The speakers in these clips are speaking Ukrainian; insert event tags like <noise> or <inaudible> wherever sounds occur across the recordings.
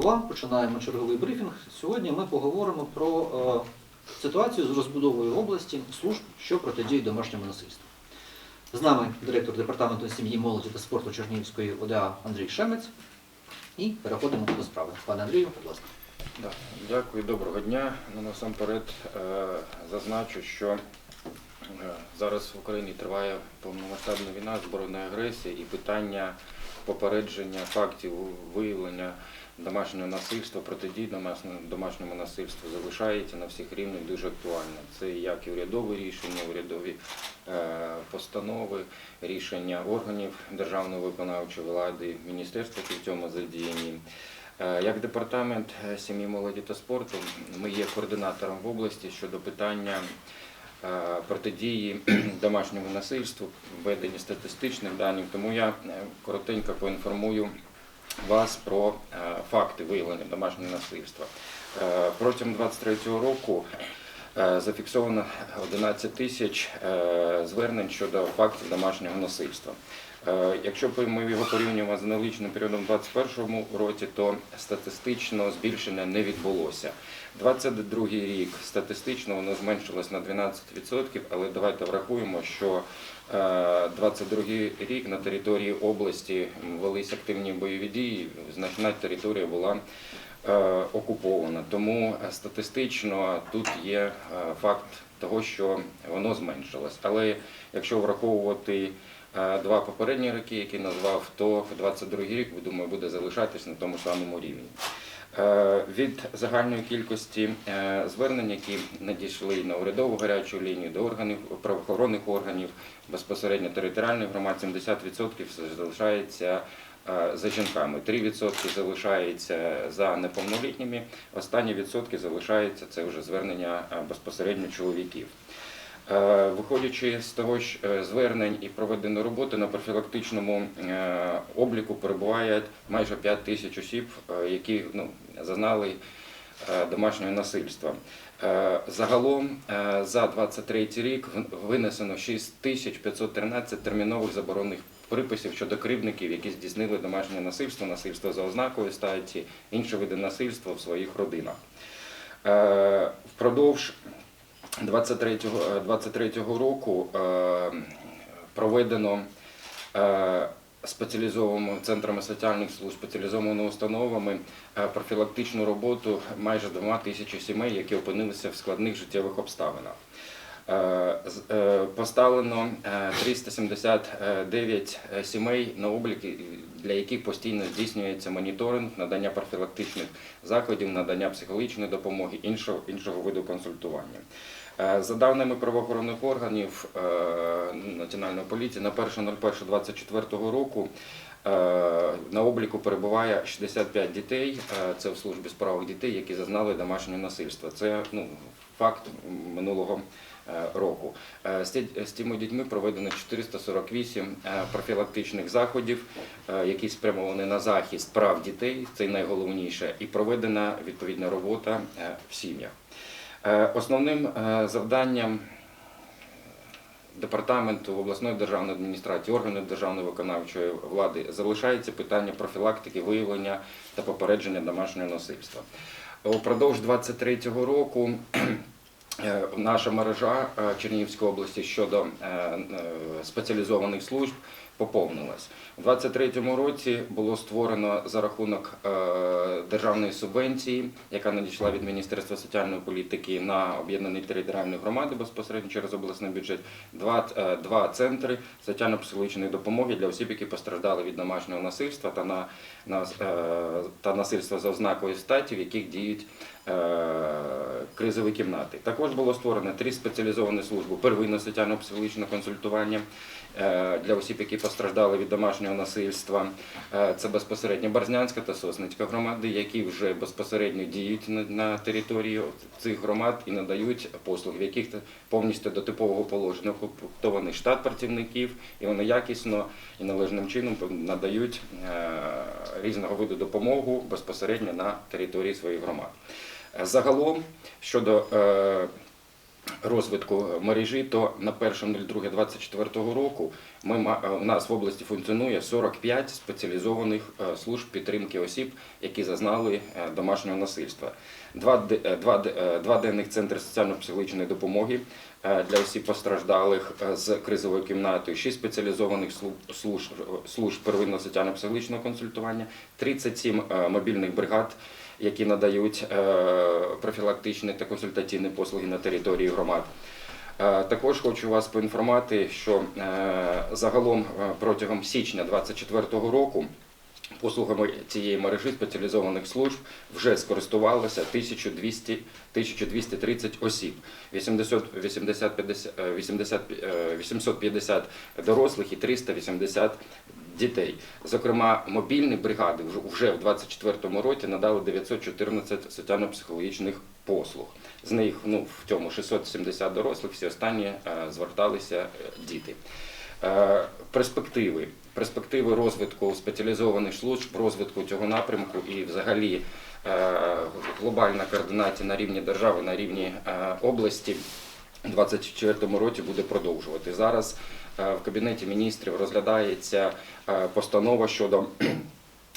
Вам починаємо черговий брифінг. Сьогодні ми поговоримо про е, ситуацію з розбудовою області служб, що протидіють домашньому насильству. З нами директор департаменту сім'ї, молоді та спорту Чернігівської ОДА Андрій Шемець. І переходимо до справи. Пане Андрію, будь ласка. Да, Дякую, доброго дня. Ну, насамперед е, зазначу, що е, зараз в Україні триває повномасштабна війна, збройна агресія і питання попередження фактів виявлення домашнього насильства, протидії домашньому, насильству залишається на всіх рівнях дуже актуально. Це як і урядові рішення, урядові е, постанови, рішення органів державної виконавчої влади, міністерства, які в цьому задіяні. Е, Як департамент е, сім'ї, молоді та спорту, ми є координатором в області щодо питання протидії <clears throat> домашньому насильству, введення статистичних даних. Тому я коротенько поінформую вас про е, факти виявлення домашнього насильства. Е, Протягом 2023 року е, зафіксовано 11 тисяч звернень щодо фактів домашнього насильства. Е, Якщо ми його порівнюємо з аналогічним періодом у 2021 році, то статистично збільшення не відбулося. 22 рік статистично воно зменшилось на 12%, але давайте врахуємо, що е, 22 рік на території області велись активні бойові дії, значна територія була е, окупована. Тому е, статистично тут є е, факт того, що воно зменшилось. Але якщо враховувати е, два попередні роки, які назвав, то 22 рік, думаю, буде залишатись на тому самому рівні. Е, Від загальної кількості е, звернень, які надійшли на урядову гарячу лінію до органів правоохоронних органів, безпосередньо територіальних громад, 70% залишається е, за жінками, 3% залишається за неповнолітніми, останні відсотки залишаються це вже звернення безпосередньо чоловіків. Е, Виходячи з того ж е, звернень і проведеної роботи на профілактичному е, обліку перебуває майже 5 тисяч осіб, які ну, зазнали домашнього насильства. Загалом за 23 рік винесено 6513 термінових заборонних приписів щодо кривдників, які здійснили домашнє насильство, насильство за ознакою статі, інші види насильства в своїх родинах. Впродовж 23-го 23-го року е, проведено е, спеціалізованими центрами соціальних служб, спеціалізованими установами е, профілактичну роботу майже двома тисячі сімей, які опинилися в складних життєвих обставинах. Е, е, Поставлено е, 379 сімей на облік, для яких постійно здійснюється моніторинг, надання профілактичних заходів, надання психологічної допомоги, іншого, іншого виду консультування. Е, За даними правоохоронних органів е, Національної поліції, на 1.01.24 року е, на обліку перебуває 65 дітей. Це в службі справах дітей, які зазнали домашнього насильства. Це ну, факт минулого року. З тими дітьми проведено 448 е, профілактичних заходів, які спрямовані на захист прав дітей, це найголовніше, і проведена відповідна робота в сім'ях. Е, Основним е, завданням департаменту обласної державної адміністрації, органів державної виконавчої влади залишається питання профілактики, виявлення та попередження домашнього насильства. Упродовж 23 року <clears throat> е, наша мережа Чернігівської області щодо спеціалізованих служб поповнилась. У 2023 році було створено за рахунок е, державної субвенції, яка надійшла від Міністерства соціальної політики на об'єднані територіальні громади безпосередньо через обласний бюджет. Два, е, два центри соціально-психологічної допомоги для осіб, які постраждали від домашнього насильства та на, на е, та насильства за ознакою статі, в яких діють кризові кімнати. Також було створено три спеціалізовані служби первинне соціально-психологічне консультування е, для осіб, які постраждали від домашнього насильства. Е, Це безпосередньо Барзнянська та Сосницька громади, які вже безпосередньо діють на, території цих громад і надають послуги, в яких повністю до типового положення укомплектований штат працівників, і вони якісно і належним чином надають е, різного виду допомогу безпосередньо на території своїх громад. Е, Загалом щодо е, розвитку мережі, то на 1.02.24 року Ми, е, у нас в області функціонує 45 спеціалізованих служб підтримки осіб, які зазнали домашнього насильства. Два, два, два денних центри соціально-психологічної допомоги для осіб постраждалих з кризовою кімнатою, 6 спеціалізованих служб, служб первинного соціально-психологічного консультування, 37 е, мобільних бригад, які надають е, профілактичні та консультаційні послуги на території громад. Е, Також хочу вас поінформувати, що е, загалом протягом січня 2024 року послугами цієї мережі спеціалізованих служб вже скористувалося 1200, 1230 осіб, 80, 80, 50, е, 80, е, 850 дорослих і 380 дітей. Зокрема, мобільні бригади вже- вже в 2024 році надали 914 соціально-психологічних послуг. З них ну, в цьому 670 дорослих, всі останні е, зверталися е, діти. Е, Перспективи. Перспективи розвитку спеціалізованих служб, розвитку цього напрямку і взагалі е, глобальна координація на рівні держави, на рівні е, області у 2024 році буде продовжувати. Зараз е, в Кабінеті міністрів розглядається постанова щодо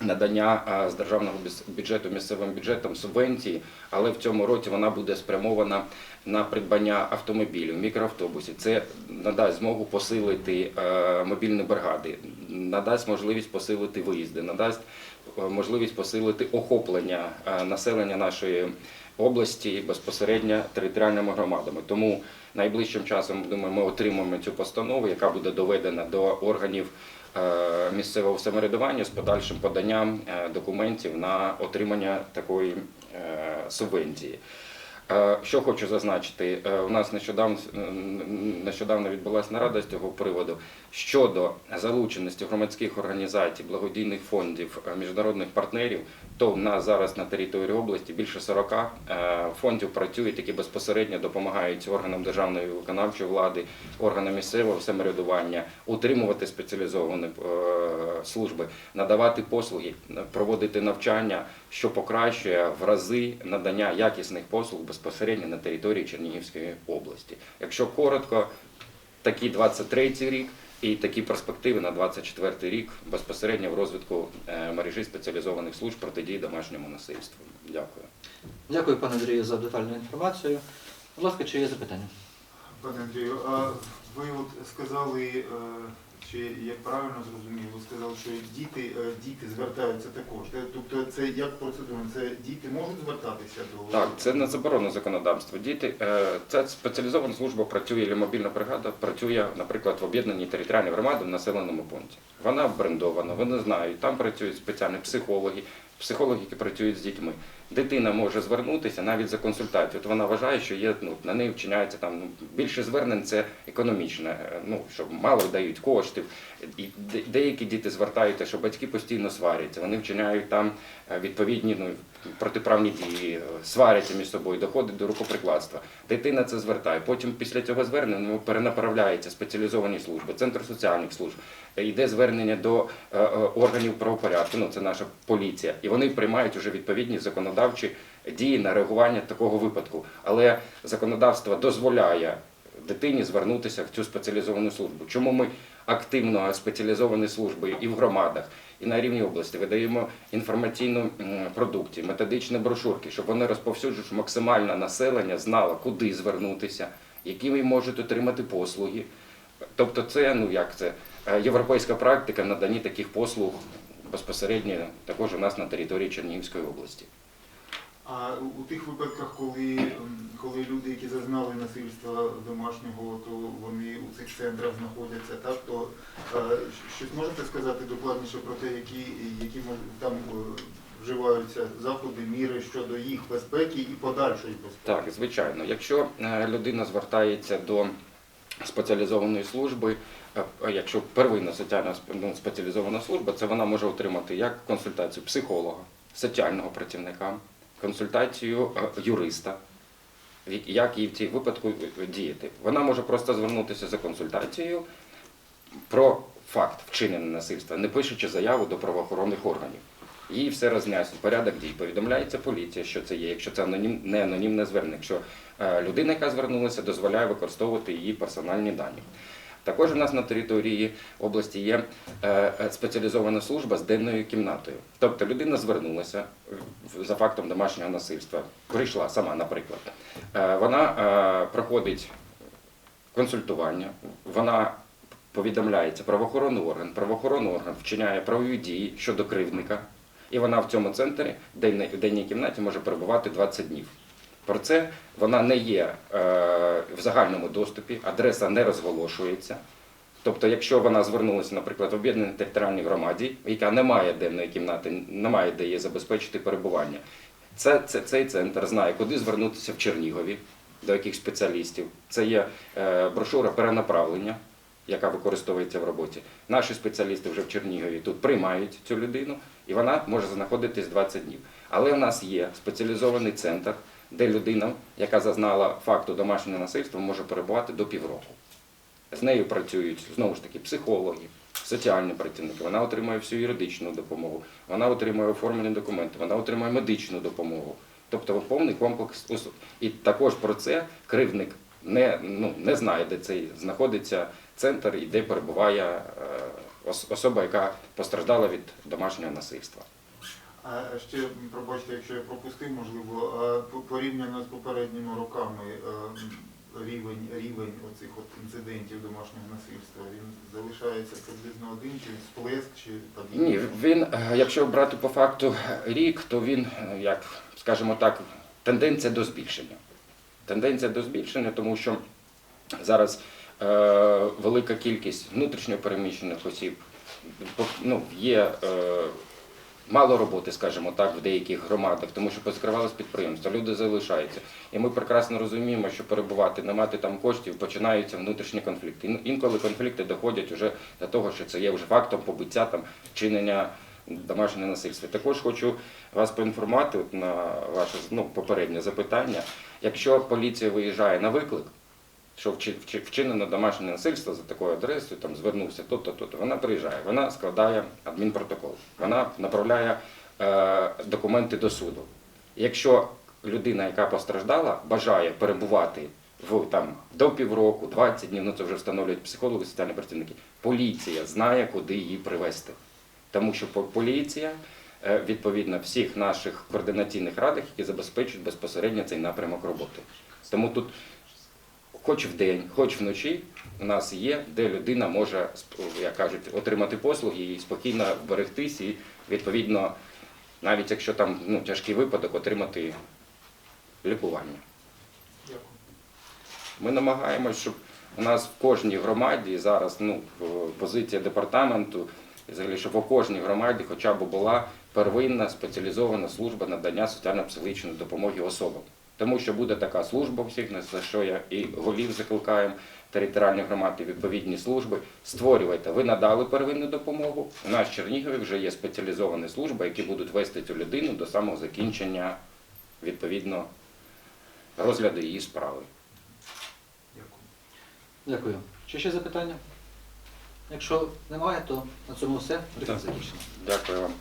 надання з державного бюджету місцевим бюджетам субвенції, але в цьому році вона буде спрямована на придбання автомобілів, мікроавтобусів. Це надасть змогу посилити е, мобільні бригади, надасть можливість посилити виїзди, надасть е, можливість посилити охоплення е, населення нашої області безпосередньо територіальними громадами. Тому найближчим часом думаю, ми отримаємо цю постанову, яка буде доведена до органів місцевого самоврядування з подальшим поданням е, документів на отримання такої е, субвенції. Е, Що хочу зазначити, Е, у нас нещодавно, нещодавно відбулася нарада з цього приводу щодо залученості громадських організацій, благодійних фондів, е, міжнародних партнерів. То в нас зараз на території області більше 40 е, фондів працюють, які безпосередньо допомагають органам державної виконавчої влади, органам місцевого самоврядування утримувати спеціалізовані е, служби, надавати послуги, проводити навчання, що покращує в рази надання якісних послуг безпосередньо на території Чернігівської області. Якщо коротко, такий 23 рік і такі перспективи на 24 рік безпосередньо в розвитку е, мережі спеціалізованих служб протидії домашньому насильству. Дякую. Дякую, пане Андрію, за детальну інформацію. Будь ласка, чи є запитання? Пане Андрію, а ви от сказали, е, чи я правильно зрозумів, ви сказали, що діти, е, діти звертаються також. Тобто це як процедура? Це діти можуть звертатися до Так, це не заборонено законодавство. Діти, е, це спеціалізована служба працює, або мобільна бригада працює, наприклад, в об'єднаній територіальній громаді в населеному пункті. Вона брендована, вони знають, там працюють спеціальні психологи, психологи, які працюють з дітьми. Дитина може звернутися навіть за консультацією. От вона вважає, що є ну на неї вчиняється там ну, більше звернень це економічне, е, ну що мало дають коштів. І деякі діти звертаються, що батьки постійно сваряться. Вони вчиняють там е, відповідні ну, протиправні дії, е, сваряться між собою, доходить до рукоприкладства. Дитина це звертає. Потім після цього звернення ну, перенаправляється спеціалізовані служби, центр соціальних служб. Йде звернення до органів правопорядку, ну це наша поліція, і вони приймають уже відповідні законодавчі дії на реагування такого випадку. Але законодавство дозволяє дитині звернутися в цю спеціалізовану службу. Чому ми активно спеціалізовані служби і в громадах, і на рівні області видаємо інформаційну продукцію, методичні брошурки, щоб вони розповсюджують максимально населення знало, куди звернутися, які можуть отримати послуги. Тобто, це ну як це е, європейська практика в наданні таких послуг безпосередньо також у нас на території Чернігівської області. А у- тих випадках, коли, коли люди, які зазнали насильства домашнього, то вони у цих центрах знаходяться, так то е, щось можете сказати докладніше про те, які, які там е, вживаються заходи, міри щодо їх безпеки і подальшої безпеки? Так, звичайно. Якщо е, людина звертається до спеціалізованої служби, якщо первинна соціальна ну, спеціалізована служба, це вона може отримати як консультацію психолога, соціального працівника, консультацію е, юриста. Як їй в цій випадку е, діяти? Вона може просто звернутися за консультацією про факт вчинення насильства, не пишучи заяву до правоохоронних органів. Їй все роз'яснюють, порядок дій. Повідомляється поліція, що це є, якщо це анонім, не анонімне звернення. Якщо е, людина, яка звернулася, дозволяє використовувати її персональні дані. Також у нас на території області є е, е, спеціалізована служба з денною кімнатою. Тобто людина звернулася за фактом домашнього насильства, прийшла сама, наприклад. Е, Вона проходить консультування, вона повідомляється правоохоронний орган, правоохоронний орган вчиняє правові дії щодо кривдника, і вона в цьому центрі в денній кімнаті може перебувати 20 днів. Про це вона не є е, в загальному доступі, адреса не розголошується. Тобто, якщо вона звернулася, наприклад, в об'єднаній територіальній громаді, яка не має денної кімнати, не має де їй забезпечити перебування, це, це, цей центр знає, куди звернутися в Чернігові, до яких спеціалістів. Це є е, брошура перенаправлення, яка використовується в роботі. Наші спеціалісти вже в Чернігові тут приймають цю людину, і вона може знаходитись 20 днів. Але в нас є спеціалізований центр, де людина, яка зазнала факту домашнього насильства, може перебувати до півроку. З нею працюють знову ж таки психологи, соціальні працівники. Вона отримує всю юридичну допомогу, вона отримує оформлені документи, вона отримує медичну допомогу. Тобто повний комплекс услуг. І також про це кривник не, ну, не знає, де цей знаходиться центр і де перебуває е, особа, яка постраждала від домашнього насильства. Ще пробачте, якщо я пропустив, можливо, порівняно з попередніми роками рівень, рівень оцих от інцидентів домашнього насильства він залишається приблизно один, чи сплеск, чи падіння? Ні, він, е, якщо брати по факту рік, то він, е, як скажімо так, тенденція до збільшення. Тенденція до збільшення, тому що зараз е, велика кількість внутрішньо переміщених осіб, ну, є е, мало роботи, скажімо так, в деяких громадах, тому що позакривалось підприємства, люди залишаються. І ми прекрасно розуміємо, що перебувати, не мати там коштів, починаються внутрішні конфлікти. Інколи конфлікти доходять вже до того, що це є вже фактом побиття там чинення домашнього насильства. Також хочу вас поінформувати от на ваше ну, попереднє запитання. Якщо поліція виїжджає на виклик, що вчи- вчи- вчинено домашнє насильство за такою адресою, там звернувся то-то, то-то. Вона приїжджає, вона складає адмінпротокол, вона направляє е, документи до суду. Якщо людина, яка постраждала, бажає перебувати в там до півроку, 20 днів, ну це вже встановлюють психологи, соціальні працівники, поліція знає, куди її привезти. Тому що поліція е, відповідно всіх наших координаційних радах, які забезпечують безпосередньо цей напрямок роботи. Тому тут хоч вдень, хоч вночі у нас є, де людина може, як кажуть, отримати послуги і спокійно вберегтись, і відповідно, навіть якщо там ну, тяжкий випадок, отримати лікування. Ми намагаємося, щоб у нас в кожній громаді зараз ну, позиція департаменту, взагалі, щоб у кожній громаді хоча б була первинна спеціалізована служба надання соціально-психологічної допомоги особам. Тому що буде така служба всіх, на за що я і голів закликаємо територіальні громади, відповідні служби. Створювайте, ви надали первинну допомогу. У нас в Чернігові вже є спеціалізовані служби, які будуть вести цю людину до самого закінчення відповідно розгляду її справи. Дякую. Дякую. Чи ще запитання? Якщо немає, то на цьому все. Дякую вам.